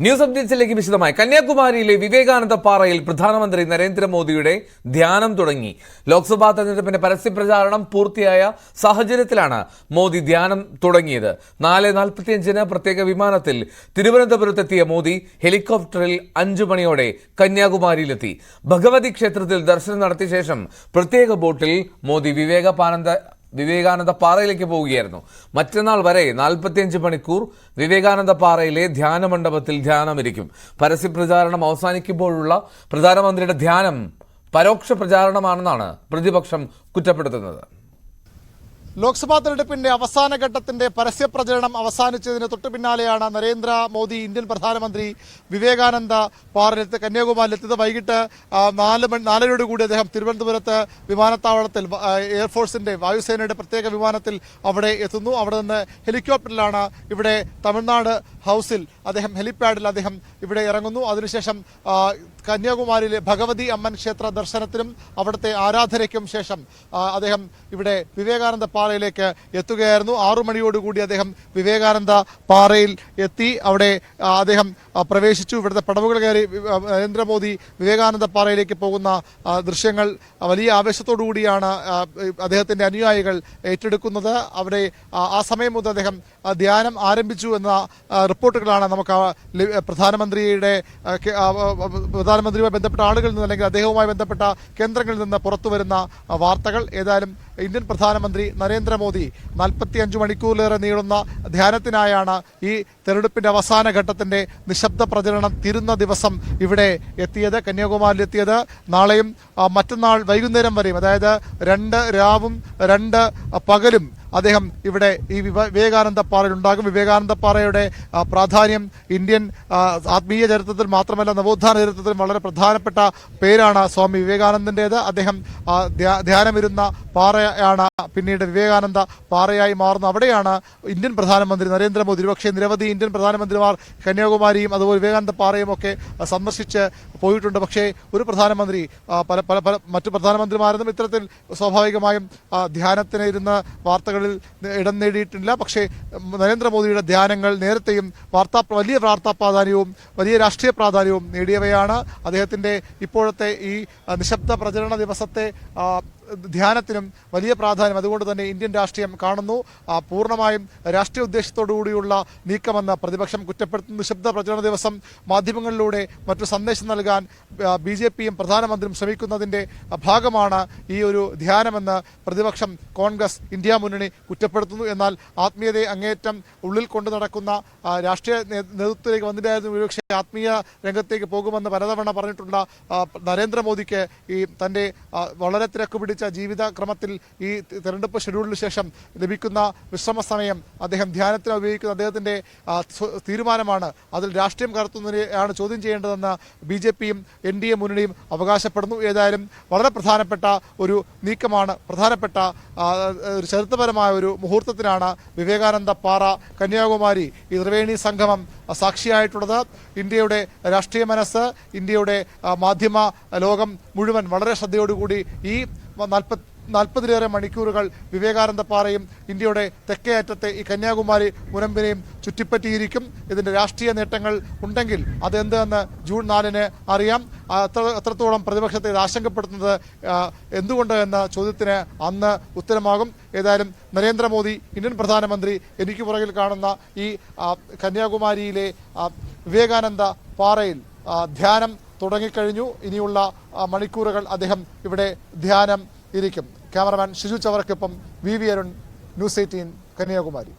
News അപ്ഡേറ്റ്സിലേക്ക് വിശദമായി. കന്യാകുമാരിയിലെ വിവേകാനന്ദ പാറയിൽ പ്രധാനമന്ത്രി നരേന്ദ്രമോദിയുടെ ധ്യാനം തുടങ്ങി. ലോക്സഭാ തെരഞ്ഞെടുപ്പിന്റെ പരസ്യപ്രചാരണം പൂർത്തിയായ സാഹചര്യത്തിലാണ് മോദി ധ്യാനം തുടങ്ങിയത്. നാല് നാൽപ്പത്തിയഞ്ചിന് പ്രത്യേക വിമാനത്തിൽ തിരുവനന്തപുരത്തെത്തിയ മോദി ഹെലികോപ്റ്ററിൽ അഞ്ചു മണിയോടെ കന്യാകുമാരിയിലെത്തി. ഭഗവതി ക്ഷേത്രത്തിൽ ദർശനം നടത്തിയ ശേഷം പ്രത്യേക ബോട്ടിൽ മോദി വിവേകാനന്ദ വിവേകാനന്ദ പാറയിലേക്ക് പോവുകയായിരുന്നു. മറ്റന്നാൾ വരെ നാൽപ്പത്തിയഞ്ച് മണിക്കൂർ വിവേകാനന്ദ പാറയിലെ ധ്യാന മണ്ഡപത്തിൽ ധ്യാനമിരിക്കും. പരസ്യപ്രചാരണം അവസാനിക്കുമ്പോഴുള്ള പ്രധാനമന്ത്രിയുടെ ധ്യാനം പരോക്ഷ പ്രചാരണമാണെന്നാണ് പ്രതിപക്ഷം കുറ്റപ്പെടുത്തുന്നത്. ലോക്സഭാ തെരഞ്ഞെടുപ്പിന്റെ അവസാന ഘട്ടത്തിന്റെ പരസ്യ പ്രചരണം അവസാനിച്ചതിന് തൊട്ടു പിന്നാലെയാണ് നരേന്ദ്രമോദി ഇന്ത്യൻ പ്രധാനമന്ത്രി വിവേകാനന്ദ പാറയിലെത്തി കന്യാകുമാരിലെത്തിയത് വൈകിട്ട് നാല് മണി നാലരയോട് കൂടി അദ്ദേഹം തിരുവനന്തപുരത്ത് വിമാനത്താവളത്തിൽ എയർഫോഴ്സിന്റെ വായുസേനയുടെ പ്രത്യേക വിമാനത്തിൽ അവിടെ എത്തുന്നു. അവിടെ നിന്ന് ഹെലികോപ്റ്ററിലാണ് ഇവിടെ തമിഴ്നാട് ഹൗസിൽ അദ്ദേഹം ഹെലിപാഡിൽ അദ്ദേഹം ഇവിടെ ഇറങ്ങുന്നു. അതിനുശേഷം കന്യാകുമാരിയിലെ ഭഗവതി അമ്മൻ ക്ഷേത്ര ദർശനത്തിനും അവിടുത്തെ ആരാധനയ്ക്കും ശേഷം അദ്ദേഹം ഇവിടെ വിവേകാനന്ദ പാറയിലേക്ക് എത്തുകയായിരുന്നു. ആറു മണിയോടുകൂടി അദ്ദേഹം വിവേകാനന്ദ പാറയിൽ എത്തി. അവിടെ അദ്ദേഹം പ്രവേശിച്ചു. ഇവിടുത്തെ പടവുകൾ കയറി നരേന്ദ്രമോദി വിവേകാനന്ദ പാറയിലേക്ക് പോകുന്ന ദൃശ്യങ്ങൾ വലിയ ആവേശത്തോടു കൂടിയാണ് ആ, അദ്ദേഹത്തിന്റെ അനുയായികൾ ഏറ്റെടുക്കുന്നത്. അവിടെ ആ, സമയം മുതൽ അദ്ദേഹം ധ്യാനം ആരംഭിച്ചു എന്ന റിപ്പോർട്ടുകളാണ് നമുക്ക് പ്രധാനമന്ത്രിയുടെ പ്രധാനമന്ത്രിയുമായി ബന്ധപ്പെട്ട ആളുകളിൽ നിന്ന് അല്ലെങ്കിൽ അദ്ദേഹവുമായി ബന്ധപ്പെട്ട കേന്ദ്രങ്ങളിൽ നിന്ന് പുറത്തു വരുന്ന വാർത്തകൾ. ഏതായാലും ഇന്ത്യൻ പ്രധാനമന്ത്രി നരേന്ദ്രമോദി നാൽപ്പത്തി അഞ്ച് മണിക്കൂറിലേറെ നീളുന്ന ധ്യാനത്തിനായാണ് ഈ തെരഞ്ഞെടുപ്പിന്റെ അവസാന ഘട്ടത്തിന്റെ നിശബ്ദ പ്രചരണം തീരുന്ന ദിവസം ഇവിടെ എത്തിയത് കന്യാകുമാരിയിലെത്തിയത് നാളെയും മറ്റന്നാൾ വൈകുന്നേരം വരെയും അതായത് രണ്ട് രാവും രണ്ട് പകലും അദ്ദേഹം ഇവിടെ ഈ വിവേകാനന്ദ പാറയിൽ ഉണ്ടാകും. വിവേകാനന്ദ പാറയുടെ പ്രാധാന്യം ഇന്ത്യൻ ആത്മീയ ചരിത്രത്തിൽ മാത്രമല്ല നവോത്ഥാന ചരിത്രത്തിൽ വളരെ പ്രധാനപ്പെട്ട പേരാണ് സ്വാമി വിവേകാനന്ദന്റേത് അദ്ദേഹം ധ്യാനമിരുന്ന പാറയാണ് പിന്നീട് വിവേകാനന്ദ പാറയായി മാറുന്ന അവിടെയാണ് ഇന്ത്യൻ പ്രധാനമന്ത്രി നരേന്ദ്രമോദി. ഒരുപക്ഷെ നിരവധി ഇന്ത്യൻ പ്രധാനമന്ത്രിമാർ കന്യാകുമാരിയും അതുപോലെ വിവേകാനന്ദ പാറയും ഒക്കെ സന്ദർശിച്ച് പോയിട്ടുണ്ട്. പക്ഷേ ഒരു പ്രധാനമന്ത്രി പല പല പല മറ്റു പ്രധാനമന്ത്രിമാരൊന്നും ഇത്തരത്തിൽ സ്വാഭാവികമായും ധ്യാനത്തിന് ഇരുന്ന് വാർത്തകളിൽ ഇടം നേടിയിട്ടില്ല. പക്ഷേ നരേന്ദ്രമോദിയുടെ ധ്യാനങ്ങൾ നേരത്തെയും വാർത്താ വലിയ വാർത്താ പ്രാധാന്യവും വലിയ രാഷ്ട്രീയ പ്രാധാന്യവും നേടിയവയാണ് അദ്ദേഹത്തിന്റെ ഇപ്പോഴത്തെ ഈ നിശബ്ദ പ്രചരണ ദിവസത്തെ ധ്യാനത്തിനും വലിയ പ്രാധാന്യം അതുകൊണ്ട് തന്നെ ഇന്ത്യൻ രാഷ്ട്രീയം കാണുന്നു. പൂർണമായും രാഷ്ട്രീയ ഉദ്ദേശത്തോടുകൂടിയുള്ള നീക്കമെന്ന് പ്രതിപക്ഷം കുറ്റപ്പെടുത്തുന്ന. നിശബ്ദ പ്രചരണ ദിവസം മാധ്യമങ്ങളിലൂടെ മറ്റു സന്ദേശം നൽകാൻ ബി ജെ പിയും പ്രധാനമന്ത്രിയും ശ്രമിക്കുന്നതിന്റെ ഭാഗമാണ് ഈ ഒരു ധ്യാനമെന്ന് പ്രതിപക്ഷം കോൺഗ്രസ് ഇന്ത്യ മുന്നണി കുറ്റപ്പെടുത്തുന്നു. എന്നാൽ ആത്മീയതയെ അങ്ങേറ്റം ഉള്ളിൽ കൊണ്ടു നടക്കുന്ന രാഷ്ട്രീയ നേതൃത്വത്തിലേക്ക് വന്നിട്ടായിരുന്നു ഒരുപക്ഷെ ആത്മീയ രംഗത്തേക്ക് പോകുമെന്ന് പലതവണ പറഞ്ഞിട്ടുള്ള നരേന്ദ്രമോദിക്ക് ഈ തന്റെ വളരെ തിരക്ക് പിടിച്ച ജീവിതക്രമത്തിൽ ഈ തെരഞ്ഞെടുപ്പ് ഷെഡ്യൂളിന് ശേഷം ലഭിക്കുന്ന വിശ്രമ സമയം അദ്ദേഹം ധ്യാനത്തിന് ഉപയോഗിക്കുന്ന അദ്ദേഹത്തിന്റെ തീരുമാനമാണ്. അതിൽ രാഷ്ട്രീയം കടത്തുന്നതിനെയാണ് ചോദ്യം ചെയ്യേണ്ടതെന്ന് ബി ജെ പിയും എൻ ഡി എ മുന്നണിയും അവകാശപ്പെടുന്നു. ഏതായാലും വളരെ പ്രധാനപ്പെട്ട ഒരു നീക്കമാണ്. പ്രധാനപ്പെട്ട ഒരു ചരിത്രപരമായ ഒരു മുഹൂർത്തത്തിനാണ് വിവേകാനന്ദ പാറ കന്യാകുമാരി ഈ ത്രിവേണി സംഗമം സാക്ഷിയായിട്ടുള്ളത്. ഇന്ത്യയുടെ രാഷ്ട്രീയ മനസ്സ് ഇന്ത്യയുടെ മാധ്യമ ലോകം മുഴുവൻ വളരെ ശ്രദ്ധയോടുകൂടി ഈ നാൽപ്പതിലേറെ മണിക്കൂറുകൾ വിവേകാനന്ദ പാറയും ഇന്ത്യയുടെ തെക്കേ അറ്റത്തെ ഈ കന്യാകുമാരി മുനമ്പിനെയും ചുറ്റിപ്പറ്റിയിരിക്കും. ഇതിന്റെ രാഷ്ട്രീയ നേട്ടങ്ങൾ ഉണ്ടെങ്കിൽ അതെന്തെന്ന് ജൂൺ നാലിന് അറിയാം. അത്ര എത്രത്തോളം പ്രതിപക്ഷത്തെ ഇത് ആശങ്കപ്പെടുത്തുന്നത് എന്തുകൊണ്ട് എന്ന ചോദ്യത്തിന് അന്ന് ഉത്തരമാകും. ഏതായാലും നരേന്ദ്രമോദി ഇന്ത്യൻ പ്രധാനമന്ത്രി എനിക്ക് പുറകിൽ കാണുന്ന ഈ കന്യാകുമാരിയിലെ വിവേകാനന്ദ പാറയിൽ ധ്യാനം തുടങ്ങിക്കഴിഞ്ഞു. ഇനിയുള്ള മണിക്കൂറുകൾ അദ്ദേഹം ഇവിടെ ധ്യാനം ഇരിക്കും. Cameraman Shiju ചവറക്കൊപ്പം V V Arun news eighteen Kanyakumari.